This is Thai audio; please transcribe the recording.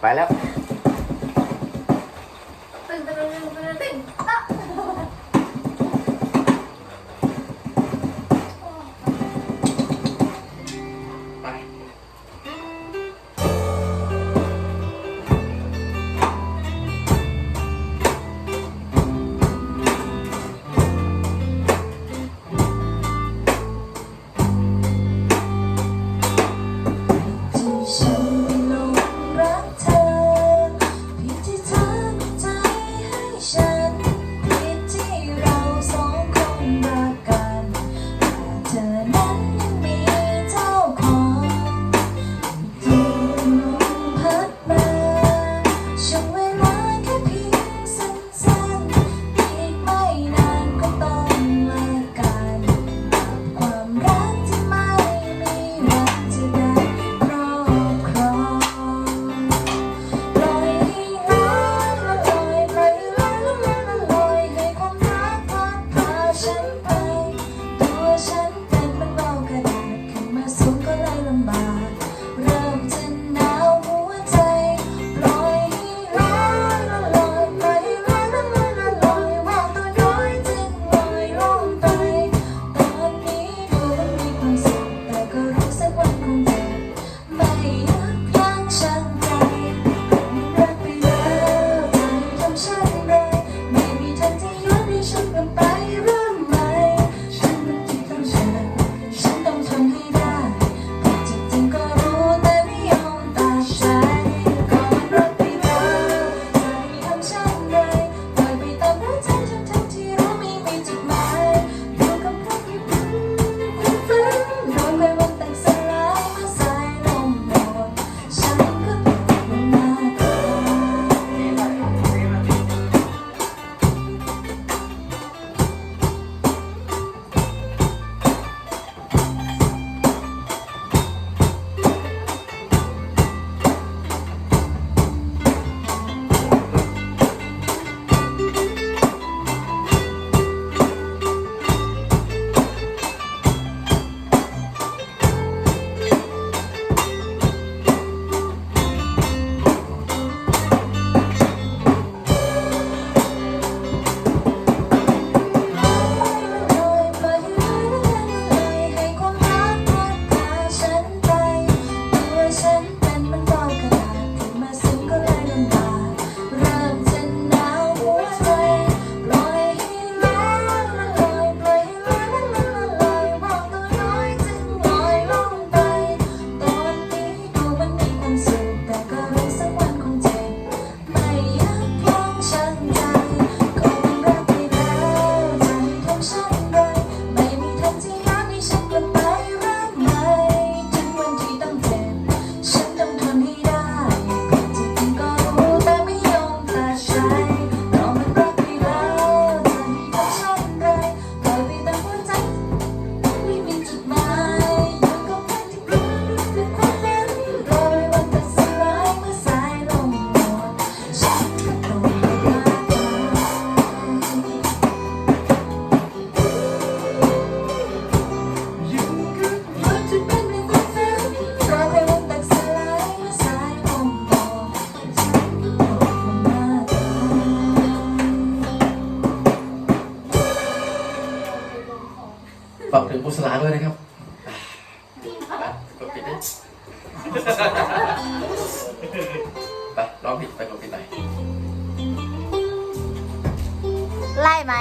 ไ了。 멈춰 ฝากถึงบุษราด้วยนะครับกดปิดดิไปร้องผิดไปกดปิดหน่อไล่ไหม